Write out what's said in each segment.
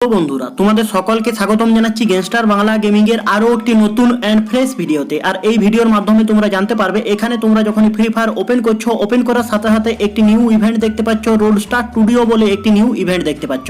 বন্ধুরা, তোমাদের সকলকে স্বাগতম জানাচ্ছি গেংস্টার বাংলা গেমিং এর আরও একটি নতুন অ্যান্ড ফ্রেশ ভিডিওতে। আর এই ভিডিওর মাধ্যমে তোমরা জানতে পারবে, এখানে তোমরা যখন ফ্রি ফায়ার ওপেন করছ ওপেন করার সাথে সাথে একটি নিউ ইভেন্ট দেখতে পাচ্ছ রোড স্টার স্টুডিও বলে একটি নিউ ইভেন্ট দেখতে পাচ্ছ।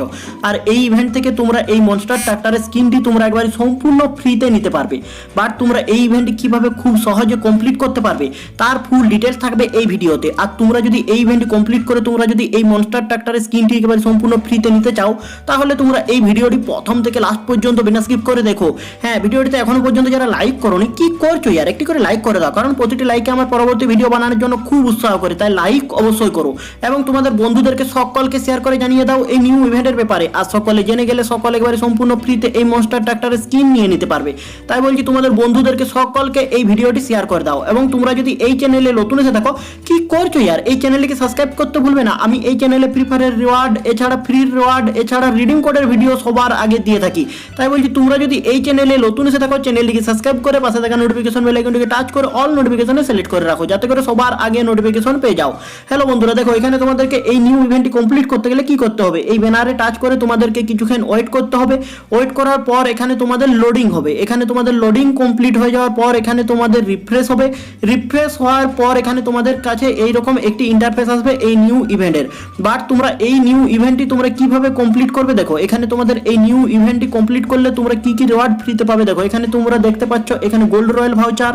আর এই ইভেন্ট থেকে তোমরা এই মনস্টার ট্রাক্টরের স্কিনটি তোমরা একবারে সম্পূর্ণ ফ্রিতে নিতে পারবে। বাট তোমরা এই ইভেন্টটি কীভাবে খুব সহজে কমপ্লিট করতে পারবে, তার ফুল ডিটেলস থাকবে এই ভিডিওতে। আর তোমরা যদি এই ইভেন্ট কমপ্লিট করে তোমরা যদি এই মনস্টার ট্রাক্টরের স্কিনটি একেবারে সম্পূর্ণ ফ্রিতে নিতে চাও, তাহলে তোমরা এই ভিডিওটি প্রথম থেকে লাস্ট পর্যন্ত বিনা স্কিপ করে দেখো। হ্যাঁ ভিডিওটিতে এখনও পর্যন্ত যারা লাইক করোনি, কি করছ ইয়ার? একটি করে লাইক করে দাও, কারণ প্রতিটি লাইকে আমার পরবর্তী ভিডিও বানানোর জন্য খুব উৎসাহ করে, তাই লাইক অবশ্যই করো। এবং তোমাদের বন্ধুদেরকে সকলকে শেয়ার করে জানিয়ে দাও এই নিউ ইভেন্টের ব্যাপারে। আর সকলে জেনে গেলে সকলে একবারে সম্পূর্ণ ফ্রিতে এই মনস্টার ট্রাক্টরের স্কিন নিয়ে নিতে পারবে। তাই বলছি, তোমাদের বন্ধুদেরকে সকলকে এই ভিডিওটি শেয়ার করে দাও। এবং তোমরা যদি এই চ্যানেলে নতুন এসে থাকো, কি করছ ইয়ার? এই চ্যানেলকে সাবস্ক্রাইব করতে ভুলবে না? আমি এই চ্যানেলে ফ্রি ফায়ারের রিওয়ার্ড এছাড়া ফ্রি রিওয়ার্ড এছাড়া রিডিং কোডের ভিডিও সবার আগে দিয়ে থাকি। তাই বলছি, তোমরা যদি এই চ্যানেলে নতুন এসে থাকো চ্যানেলটিকে সাবস্ক্রাইব করে পাশে থাকা নোটিফিকেশন বেল আইকনটিকে টাচ করে অল নোটিফিকেশনে সিলেক্ট করে রাখো, যাতে করে সবার আগে নোটিফিকেশন পেয়ে যাও। হ্যালো বন্ধুরা, দেখো, এখানে তোমাদেরকে এই নিউ ইভেন্টটি কমপ্লিট করতে গেলে কি করতে হবে? এই ব্যানারে টাচ করে তোমাদেরকে কিছুক্ষণ ওয়েট করতে হবে। ওয়েট করার পর এখানে তোমাদের লোডিং হবে। এখানে তোমাদের লোডিং কমপ্লিট হয়ে যাওয়ার পর এখানে তোমাদের রিফ্রেশ হবে। রিফ্রেশ হওয়ার পর এখানে তোমাদের কাছে এই রকম একটি ইন্টারফেস আসবে এই নিউ ইভেন্টের বাট তোমরা এই নিউ ইভেন্টটি তোমরা কীভাবে কমপ্লিট করবে দেখো, এখানে তোমাদের এই নিউ ইভেন্টটি কমপ্লিট করলে তোমরা কি কি রিওয়ার্ড ফ্রিতে পাবে? দেখো, এখানে তোমরা দেখতে পাচ্ছ, এখানে গোল্ড রয়্যাল ভাউচার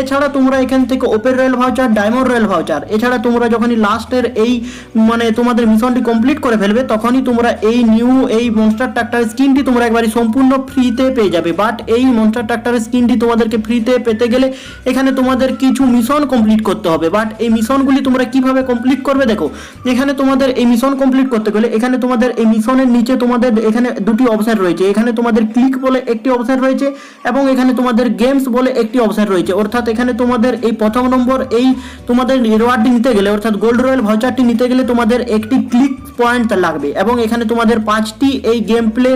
এছাড়া তোমরা এখান থেকে open royal voucher diamond royal voucher এছাড়া তোমরা যখনই লাস্টের এই মানে তোমাদের মিশনটি কমপ্লিট করে ফেলবে, তখনই তোমরা এই নিউ এই মনস্টার ট্রাক্টর স্কিনটি তোমরা একবারে সম্পূর্ণ ফ্রিতে পেয়ে যাবে। বাট এই মনস্টার ট্রাক্টর স্কিনটি তোমাদেরকে ফ্রিতে পেতে গেলে এখানে তোমাদের কিছু মিশন কমপ্লিট করতে হবে। বাট এই মিশনগুলি তোমরা কীভাবে কমপ্লিট করবে? দেখো, এখানে তোমাদের এই মিশন কমপ্লিট করতে গেলে, এখানে তোমাদের এই মিশনের নিচে তোমাদের, এখানে দুটি অপশন রয়েছে। এখানে তোমাদের ক্লিক বলে একটি অপশন রয়েছে এবং এখানে তোমাদের গেমস বলে একটি অপশন রয়েছে। অর্থাৎ এখানে তোমাদের এই প্রথম নম্বর, এই তোমাদের রিওয়ার্ডটি নিতে গেলে, অর্থাৎ গোল্ড রয়্যাল ভাউচারটি নিতে গেলে তোমাদের একটি ক্লিক পয়েন্ট লাগবে এবং এখানে তোমাদের পাঁচটি এই গেম প্লে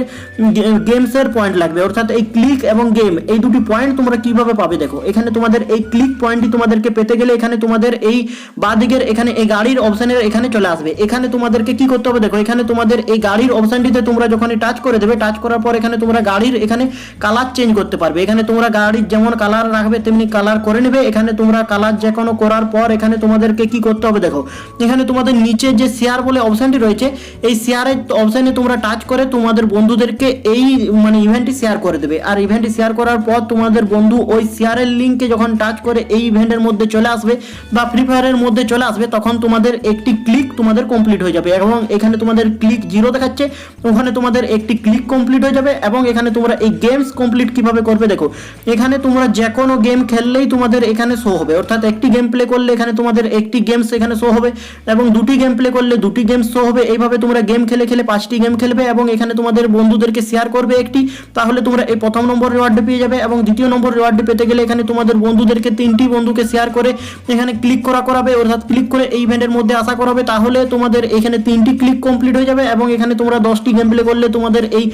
গেমসের পয়েন্ট লাগবে। অর্থাৎ এই ক্লিক এবং গেম এই দুটি পয়েন্ট তোমরা কীভাবে পাবে দেখো। এখানে তোমাদের এই ক্লিক পয়েন্টটি তোমাদেরকে পেতে গেলে এখানে তোমাদের এই বাদিকের, এখানে এই গাড়ির অপশনের এখানে চলে আসবে। এখানে তোমাদেরকে কি করতে হবে দেখো, এখানে তোমাদের এই গাড়ির অপশনটিতে তোমরা যখন টাচ করে দেবে টাচ করার পর এখানে তোমরা গাড়ির এখানে কালার চেঞ্জ করতে পারবে। এখানে তোমরা গাড়ির যেমন কালার রাখবে, তেমনি কালার করে নেবে। এখানে তোমরা কালার যে কোনো করার পর এখানে তোমাদেরকে কি করতে হবে দেখো, এখানে তোমাদের নিচে যে শেয়ার বলে অপশনটি রয়েছে, এই শেয়ারের অপশানে তোমরা টাচ করে তোমাদের বন্ধুদেরকে এই মানে ইভেন্টটি শেয়ার করে দেবে। আর ইভেন্টটি শেয়ার করার পর তোমাদের বন্ধু ওই শেয়ারের লিঙ্কে যখন টাচ করে এই ইভেন্টের মধ্যে চলে আসবে বা ফ্রি ফায়ারের মধ্যে চলে আসবে, তখন তোমাদের একটি ক্লিক তোমাদের কমপ্লিট হয়ে যাবে। এবং এখানে তোমাদের ক্লিক জিরো দেখাচ্ছে, ওখানে তোমাদের একটি ক্লিক কমপ্লিট হয়ে যাবে এবং এখানে তোমরা এই গেমস কমপ্লিট কীভাবে করবে দেখো। এখানে তোমরা যে কোনো গেম খেললেই তোমাদের এখানে শো হবে। অর্থাৎ একটি গেম প্লে করলে এখানে তোমাদের একটি গেমস এখানে শো হবে এবং দুটি গেম প্লে করলে দুটি গেমস শো হবে। এইভাবে তোমরা গেম খেলে খেলে পাঁচটি গেম খেলবে এবং এখানে তোমাদের বন্ধুদেরকে শেয়ার করবে একটি। তাহলে তোমরা এই প্রথম নম্বর রিওয়ার্ডটি পেয়ে যাবে এবং দ্বিতীয় নম্বর রিওয়ার্ডটি পেতে গেলে এখানে তোমাদের বন্ধুদেরকে তিনটি বন্ধুকে শেয়ার করে এখানে ক্লিক করা করাবে। অর্থাৎ ক্লিক করে এই ইভেন্টের মধ্যে আসা করাবে। তাহলে তোমাদের এখানে তিনটি ক্লিক কমপ্লিট হয়ে যাবে এবং এখানে তোমরা দশটি গেম প্লে করলে তোমাদের এই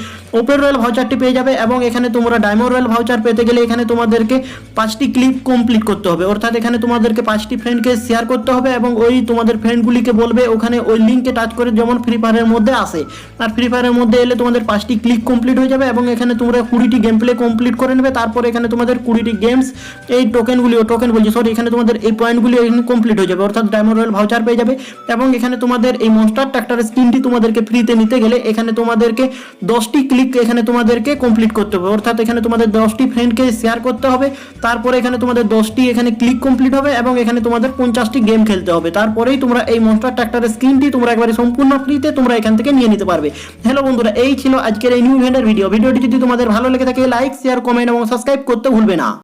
ওপেন রয়্যাল ভাউচারটি পেয়ে যাবে এবং এখানে তোমরা ডায়মন্ড রয়্যাল ভাউচার পেতে গেলে এখানে তোমাদেরকে পাঁচটি ক্লিপ কমপ্লিট করতে হবে। অর্থাৎ এখানে তোমাদেরকে পাঁচটি ফ্রেন্ডকে শেয়ার করতে হবে এবং ওই তোমাদের ফ্রেন্ডগুলিকে বলবে, ওখানে ওই লিঙ্কে টাচ করে যেমন ফ্রি ফায়ারের মধ্যে আসে। আর ফ্রি ফায়ারের মধ্যে এলে তোমাদের পাঁচটি ক্লিক কমপ্লিট হয়ে যাবে এবং এখানে তোমরা কুড়িটি গেম প্লে কমপ্লিট করে নেবে। তারপর এখানে তোমাদের কুড়িটি গেমস এই টোকেনগুলি টোকেন বলছি সরি এখানে তোমাদের এই পয়েন্টগুলি এখানে কমপ্লিট হয়ে যাবে। অর্থাৎ ডায়মন্ড রয়্যাল ভাউচার পেয়ে যাবে এবং এখানে তোমাদের এই মনস্টার ট্রাক্টরের স্কিনটি তোমাদেরকে ফ্রিতে নিতে গেলে এখানে তোমাদেরকে দশটি ক্লিক এখানে তোমাদেরকে কমপ্লিট করতে হবে। অর্থাৎ এখানে তোমাদের দশটি ফ্রেন্ডকে শেয়ার করতে হবে, তারপরে এখানে তোমাদের দশটি এখানে ক্লিক কমপ্লিট হবে এবং এখানে তোমাদের পঞ্চাশটি গেম খেলতে হবে। তারপরেই তোমরা এই মনস্টার ট্রাক্টরের স্কিনটি তোমরা একবারে সম্পূর্ণ ফ্রিতে তোমরা এখান থেকে নিয়ে নিতে পারবে। হ্যালো বন্ধুরা, এই ছিল আজকের এই নিউ ইভেন্টের ভিডিও ভিডিওটি যদি তোমাদের ভালো লেগে থাকে লাইক শেয়ার কমেন্ট এবং সাবস্ক্রাইব করতে ভুলবে না।